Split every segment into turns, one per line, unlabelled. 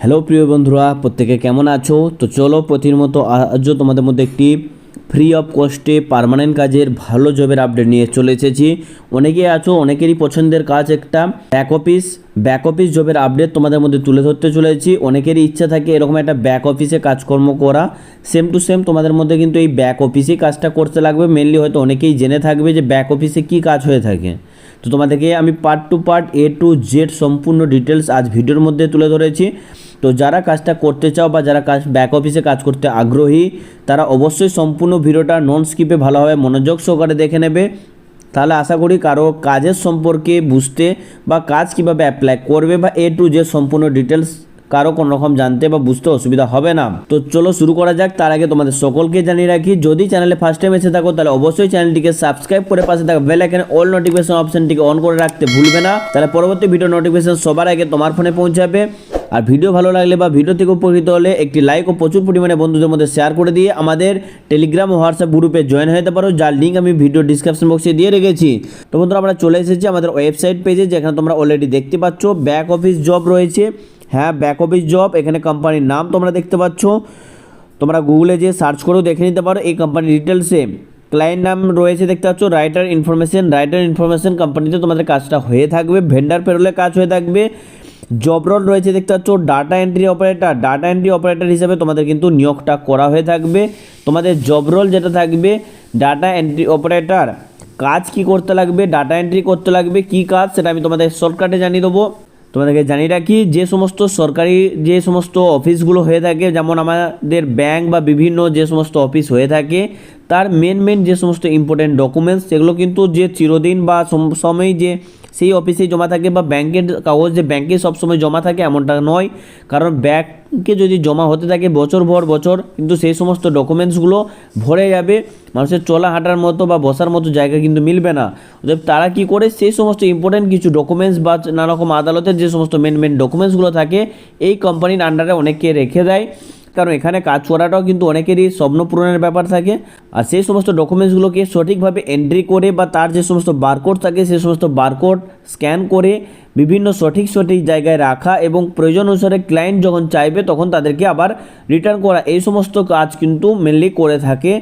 Hello প্রিয় বন্ধুরা, প্রত্যেকে কেমন আছো? তো চলো প্রতির মতো আজও তোমাদের মধ্যে একটি ফ্রি অফ কস্টে পার্মানেন্ট কাজের ভালো জবের আপডেট নিয়ে চলে এসেছি। অনেকেই আছো, অনেকেরই পছন্দের কাজ একটা ব্যাক অফিস ব্যাক অফিস জবের আপডেট তোমাদের মধ্যে তুলে ধরতে চলেছি অনেকেরই ইচ্ছা থাকে এরকম একটা ব্যাক অফিসে কাজকর্ম করা। সেম টু সেম তোমাদের মধ্যে কিন্তু এই ব্যাক অফিসেই কাজটা করতে লাগবে। মেনলি হয়তো অনেকেই জেনে থাকবে যে ব্যাক অফিসে কী কাজ হয়ে থাকে। তো তোমাদেরকে আমি part two part A to Z সম্পূর্ণ ডিটেলস আজ ভিডিওর মধ্যে তুলে ধরেছি। তো যারা কাজটা করতে চাও বা যারা কাজ ব্যাক অফিসে কাজ করতে আগ্রহী, তারা অবশ্যই সম্পূর্ণ ভিডিওটা নন স্কিপে ভালোভাবে মনোযোগ সহকারে দেখে নেবে। তাহলে আশা করি কারও কাজের সম্পর্কে বুঝতে বা কাজ কীভাবে অ্যাপ্লাই করবে বা এ টু জেড সম্পূর্ণ ডিটেলস কারও কোনো রকম জানতে বা বুঝতে অসুবিধা হবে না। তো চলো শুরু করা যাক, তার আগে তোমাদের সকলকে জানিয়ে রাখি, যদি চ্যানেলে ফার্স্ট টাইম এসে থাকো, তাহলে অবশ্যই চ্যানেলটিকে সাবস্ক্রাইব করে পাশে থাকা বেল আইকনে অল নোটিফিকেশন অপশনটিকে অন করে রাখতে ভুলবে না। তাহলে পরবর্তী ভিডিও নোটিফিকেশন সবার আগে তোমার ফোনে পৌঁছাবে। আর ভিডিও ভালো লাগলে বা ভিডিও থেকে উপকৃত হলে একটি লাইক ও প্রচুর পরিমাণে বন্ধুদের মধ্যে শেয়ার করে দিয়ে আমাদের টেলিগ্রাম ও হোয়াটসঅ্যাপ গ্রুপে জয়েন যেতে পারো, যার লিঙ্ক আমি ভিডিও ডিসক্রিপশন বক্সে দিয়ে রেখেছি। তো বন্ধুরা, আমরা চলে এসেছি আমাদের ওয়েবসাইট পেজে যেখানে তোমরা অলরেডি দেখতে পাচ্ছ ব্যাক অফিস জব রয়েছে। হ্যাঁ ব্যাক অফিস জব এখানে কোম্পানির নাম তোমরা দেখতে পাচ্ছ। তোমরা গুগলে যে সার্চ করেও দেখে নিতে পারো এই কোম্পানির ডিটেলসে ক্লায়েন্ট নাম রয়েছে দেখতে পাচ্ছ রাইটার ইনফরমেশন রাইটার ইনফরমেশন কোম্পানিতে তোমাদের কাজটা হয়ে থাকবে ভেন্ডার পেরোলে কাজ হয়ে থাকবে। জব রোল রয়েছে, দেখতে পাচ্ছ data entry operator data entry operator হিসাবে তোমাদের কিন্তু নিয়োগটা করা হয়ে থাকবে। তোমাদের জব রোল যেটা থাকবে ডাটা এন্ট্রি অপারেটর কাজ কি করতে লাগবে ডাটা এন্ট্রি করতে লাগবে, কি কাজ, সেটা আমি তোমাদের শর্টকাটে জানিয়ে দেবো। তোমাদেরকে জানিয়ে রাখি, যে সমস্ত সরকারি, যে সমস্ত অফিসগুলো হয়ে থাকে, যেমন আমাদের ব্যাংক বা বিভিন্ন যে সমস্ত অফিস হয়ে থাকে, তার মেন মেন যে সমস্ত ইম্পর্টেন্ট ডকুমেন্টস সেগুলো কিন্তু যে চিরদিন বা সম- সময় যে সেই অফিসে জমা থাকে বা ব্যাংকের কাগজ যে ব্যাংকে সবসময় জমা থাকে এমনটা নয়। কারণ ব্যাংকে যদি জমা হতে থাকে বছর ভর বছর, কিন্তু সেই সমস্ত ডকুমেন্টসগুলো ভরে যাবে, মানুষের চলা হাঁটার মতো বা বসার মতো জায়গা কিন্তু মিলবে না। অতএব তারা কি করে? সেই সমস্ত ইম্পর্টেন্ট কিছু ডকুমেন্টস বা নানা রকম আদালতের যে সমস্ত মেন মেন ডকুমেন্টসগুলো থাকে, এই কোম্পানির আন্ডারে অনেককে রেখে দেয়। কারণ এখানে কাজ করাটাও কিন্তু অনেকেরই স্বপ্ন পূরণের ব্যাপার থাকে। আর সেই সমস্ত ডকুমেন্টসগুলোকে সঠিকভাবে এন্ট্রি করে বা তার যে সমস্ত বারকোড থাকে সেই সমস্ত বারকোড স্ক্যান করে বিভিন্ন সঠিক সঠিক জায়গায় রাখা এবং প্রয়োজন অনুসারে ক্লায়েন্ট যখন চাইবে, তখন তাদেরকে আবার রিটার্ন করা। এই সমস্ত কাজ কিন্তু মেনলি করে থাকে।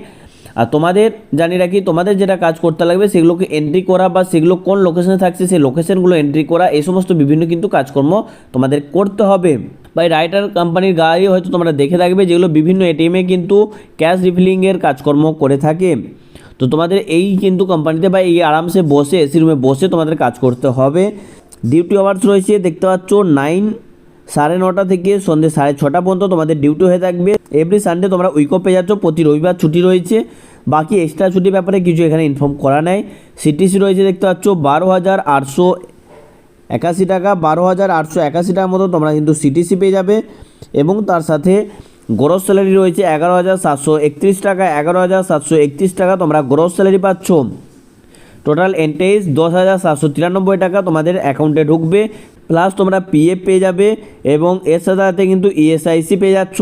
আর তোমাদের, জানি রাখি তোমাদের যেটা কাজ করতে লাগবে, সেগুলোকে এন্ট্রি করা বা সেগুলো কোন লোকেশনে থাকছে, সেই লোকেশনগুলো এন্ট্রি করা, এই সমস্ত বিভিন্ন কিন্তু কাজকর্ম তোমাদের করতে হবে। বা রাইটার কোম্পানির গাড়ি হয়তো তোমরা দেখে থাকবে, যেগুলো বিভিন্ন এটিএমে কিন্তু ক্যাশ রিফিলিংয়ের কাজকর্ম করে থাকে। তো তোমাদের এই কিন্তু কোম্পানিতে বা এই আরামসে বসে এসি রুমে বসে তোমাদের কাজ করতে হবে। ডিউটি আওয়ার্স রয়েছে, দেখতে পাচ্ছ নাইন সাড়ে নটা থেকে সন্ধ্যে সাড়ে ছটা পর্যন্ত তোমাদের ডিউটি হয়ে থাকবে। এভরি সানডে তোমরা উইকও পেয়ে যাচ্ছ। প্রতি রবিবার ছুটি রয়েছে। বাকি এক্সট্রা ছুটির ব্যাপারে কিছু এখানে ইনফর্ম করা নেই। সিটিসি রয়েছে দেখতে পাচ্ছ, বারো হাজার আটশো একাশি টাকা। বারো হাজার আটশো একাশি টাকার মতো তোমরা কিন্তু সিটিসি পেয়ে যাবে। এবং তার সাথে গ্রস স্যালারি রয়েছে এগারো হাজার সাতশো একত্রিশ টাকা। এগারো হাজার সাতশো একত্রিশ টাকা তোমরা গ্রস স্যালারি পাচ্ছ। টোটাল এন্টেজ দশ হাজার সাতশো তিরানব্বই টাকা তোমাদের অ্যাকাউন্টে ঢুকবে প্লাস তোমরা পিএফ পেয়ে যাবে, এবং এর সাথে সাথে কিন্তু ইএসআইসি পেয়ে যাচ্ছ।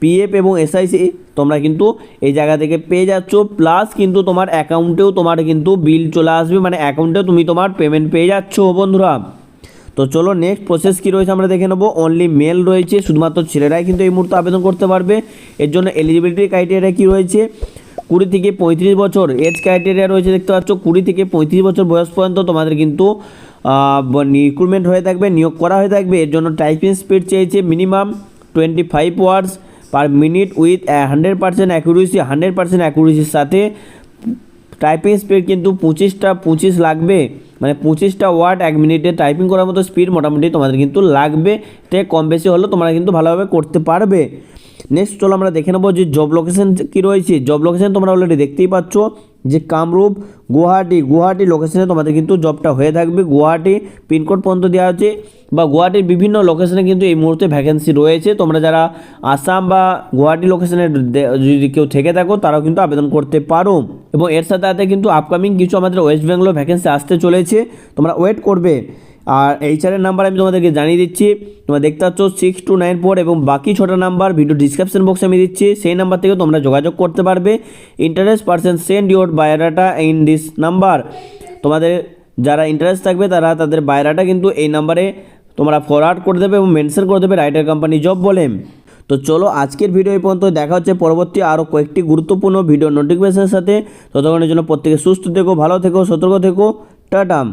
পিএফ এবং এসআইসি তোমরা কিন্তু এই জায়গা থেকে পেয়ে যাচ্ছ প্লাস কিন্তু তোমার অ্যাকাউন্টেও তোমার কিন্তু বিল চলে আসবে মানে অ্যাকাউন্টেও তুমি তোমার পেমেন্ট পেয়ে যাচ্ছ, বন্ধুরা। তো চলো নেক্সট প্রসেস কী রয়েছে আমরা দেখে নেব। অনলি মেল রয়েছে, শুধুমাত্র ছেলেরাই কিন্তু এই মুহূর্তে আবেদন করতে পারবে। এর জন্য এলিজিবিলিটি ক্রাইটেরিয়া কী রয়েছে? কুড়ি থেকে পঁয়ত্রিশ বছর এজ ক্রাইটেরিয়া রয়েছে, দেখতে পাচ্ছ, কুড়ি থেকে পঁয়ত্রিশ বছর বয়স পর্যন্ত তোমাদের কিন্তু রিক্রুটমেন্ট হয়ে থাকবে, নিয়োগ করা হয়ে থাকবে। এর জন্য টাইপিং স্পিড চেয়েছে minimum twenty five words per minute with hundred percent accuracy hundred percent অ্যাকুরেসির সাথে টাইপিং স্পিড কিন্তু পঁচিশটা, পঁচিশ লাগবে। মানে পঁচিশটা ওয়ার্ড এক মিনিটে টাইপিং করার মতো স্পিড মোটামুটি তোমাদের কিন্তু লাগবে। তে কম বেশি হলেও তোমরা কিন্তু ভালোভাবে করতে পারবে। নেক্সট চলো আমরা দেখে নেব যে জব লোকেশন কী রয়েছে। জব লোকেশন তোমরা অলরেডি দেখতেই পাচ্ছ যে কামরূপ, গুয়াহাটি। গুয়াহাটি লোকেশনে তোমাদের কিন্তু জবটা হয়ে থাকবে। গুয়াহাটি পিনকোড পর্যন্ত দেওয়া আছে বা গুয়াহাটির বিভিন্ন লোকেশনে কিন্তু এই মুহূর্তে ভ্যাকেন্সি রয়েছে। তোমরা যারা আসাম বা গুয়াহাটি লোকেশনে যদি কেউ থেকে থাকো, তারাও কিন্তু আবেদন করতে পারো। এবং এর সাথে সাথে কিন্তু আপকামিং কিছু আমাদের ওয়েস্ট বেঙ্গল ভ্যাকেন্সি আসতে চলেছে। তোমরা ওয়েট করবে। আর এইচআরের নাম্বার আমি তোমাদেরকে জানিয়ে দিচ্ছি। তোমরা দেখতে পাচ্ছ সিক্স টু নাইন ফোর এবং বাকি ছটা নাম্বার ভিডিও ডিসক্রিপশন বক্সে আমি দিচ্ছি। সেই নাম্বার থেকে তোমরা যোগাযোগ করতে পারবে। Interest percent send your biodata in this number তোমাদের যারা ইন্টারেস্ট থাকবে তারা তাদের বায়োডাটা কিন্তু এই নাম্বারে তোমরা ফরওয়ার্ড করে দেবে এবং মেনশন করে দেবে রাইটার কোম্পানি জব বলে। তো চলো আজকের ভিডিও এই পর্যন্ত। দেখা হচ্ছে পরবর্তী আরও কয়েকটি গুরুত্বপূর্ণ ভিডিও নোটিফিকেশনের সাথে। ততক্ষণের জন্য প্রত্যেকে সুস্থ থেকো, ভালো থেকো, সতর্ক থেকো। টাটাম